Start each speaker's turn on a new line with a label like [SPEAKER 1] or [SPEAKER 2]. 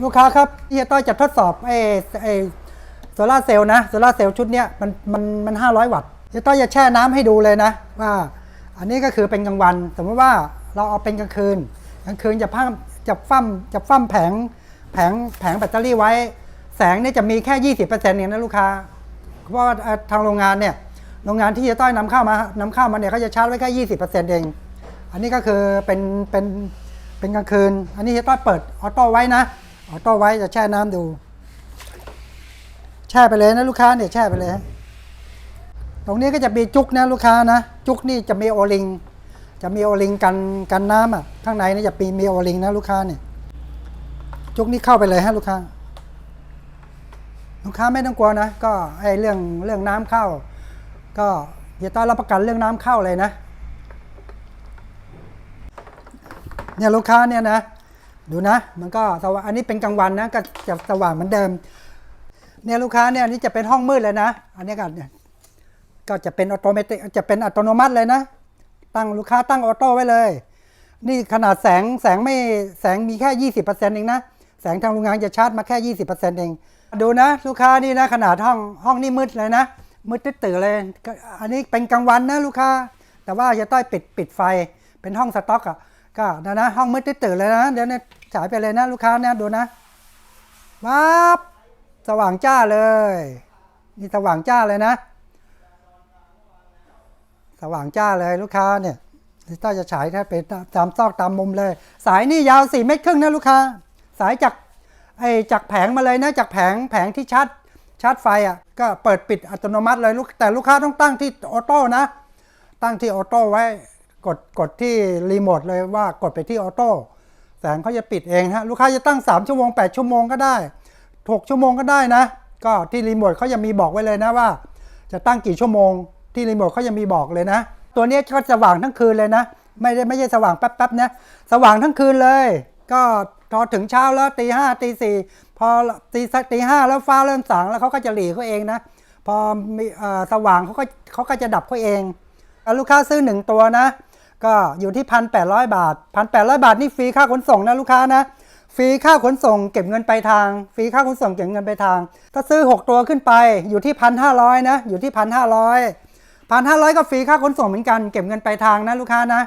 [SPEAKER 1] ลูกค้าครับเฮียต้อยจะทดสอบไอ้ไอ้โซลาเซลล์นะโซลาเซลล์ชุดเนี้ยมันมันมันห้าร้อยวัตต์เฮียต้อยจะแช่น้ำให้ดูเลยนะ ว่า อันนี้ก็คือเป็นกลางวัน สมมติว่าเราเอาเป็นกลางคืนกลางคืนจะพั่งจะฟั่มจะฟั่มแผงแผงแผงแบตเตอรี่ไว้ แสงเนี่ยจะมีแค่ยี่สิบเปอร์เซ็นต์เองนะลูกค้าเพราะว่าทางโรงงานเนี่ยโรงงานที่จะต้อยนำเข้ามานำเข้ามาเนี่ยเขาจะชาร์จไว้แค่ยี่สิบเปอร์เซ็นต์เอง อันนี้ก็คือเป็นเป็นเป็นกลางคืน อันนี้จะต้อยเปิดออโต้ไว้นะ ออโต้ไว้จะแช่น้ำดู แช่ไปเลยนะลูกค้าเนี่ยแช่ไปเลย ตรงนี้ก็จะมีจุกนะลูกค้านะ จุกนี่จะมีโอลิง จะมีโอลิงกันกันน้ำอะข้างในนี่จะมีมีโอลิงนะลูกค้าเนี่ยจุกนี่เข้าไปเลยฮะลูกค้า ลูกค้าไม่ต้องกลัวนะ ก็ไอเรื่องเรื่องน้ำเข้า ก็อย่าต้อนรับประกันเรื่องน้ำเข้าเลยนะเนี่ยลูกค้าเนี่ยนะ ดูนะ มันก็สว่างอันนี้เป็นกลางวันนะก็จะสว่างเหมือนเดิม เนี่ยลูกค้าเนี่ยอันนี้จะเป็นห้องมืดเลยนะ อันนี้ก็เนี่ยก็จะเป็นออโตเมติจะเป็นอัตโนมัติเลยนะ ตั้งลูกค้าตั้งออโต้ไว้เลย นี่ขนาดแสงแสงไม่แสงมีแค่ยี่สิบเปอร์เซ็นต์เองนะ แสงทางโรงงานจะชาร์จมาแค่ยี่สิบเปอร์เซ็นต์เอง ดูนะ ลูกค้านี่นะขนาดห้องห้องนี่มืดเลยนะ มืดตื่นเลย อันนี้เป็นกลางวันนะลูกค้า แต่ว่าจะต้อยปิดปิดไฟ เป็นห้องสต็อกอะ ก็นะนะห้องมืดตื่นเลยนะเดี๋ยวเนี่ยฉายไปเลยนะลูกค้าเนี่ยดูนะวับสว่างจ้าเลยนี่สว่างจ้าเลยนะ สว่างจ้าเลยลูกค้าเนี่ยถ้าจะฉายถ้าเป็นตามซอกตามมุมเลย สายนี่ยาว4เมตรครึ่งนะลูกค้า สายจากไอจากแผงมาเลยนะจากแผงแผงที่ชาร์จชาร์จไฟอะก็เปิดปิดอัตโนมัติเลยลูกแต่ลูกค้าต้องตั้งที่ออโต้นะ ตั้งที่ออโต้ไว้ กดกดที่รีโมทเลยว่ากดไปที่ออโต้แสงเขาจะปิดเองฮะลูกค้าจะตั้ง 3 ชั่วโมง 8 ชั่วโมงก็ได้ 6 ชั่วโมงก็ได้นะ ก็ที่รีโมทเขาจะมีบอกไว้เลยนะว่า จะตั้งกี่ชั่วโมง ที่รีโมทเขาจะมีบอกเลยนะ ตัวนี้ก็สว่างทั้งคืนเลยนะ ไม่ได้ไม่ใช่สว่างแป๊บๆนะสว่างทั้งคืนเลย ก็พอถึงเช้าแล้วตีห้าตีสี่พอตีตีห้าแล้วฟ้าเริ่มสางแล้วเขาก็จะหลีเขาเองนะ พอมีสว่างเขาก็เขาก็จะดับเขาเองลูกค้าซื้อหนึ่งตัวนะ ก็อยู่ที่พันแปดร้อยบาทพันแปดร้อยบาทนี่ฟรีค่าขนส่งนะลูกค้านะ ฟรีค่าขนส่งเก็บเงินไปลายทาง ฟรีค่าขนส่งเก็บเงินไปลายทาง ถ้าซื้อ 6 ตัวขึ้นไปอยู่ที่พันห้าร้อยนะ อยู่ที่พันห้าร้อยพันห้าร้อยก็ฟรีค่าขนส่งเหมือนกัน เก็บเงินไปลายทางนะลูกค้านะ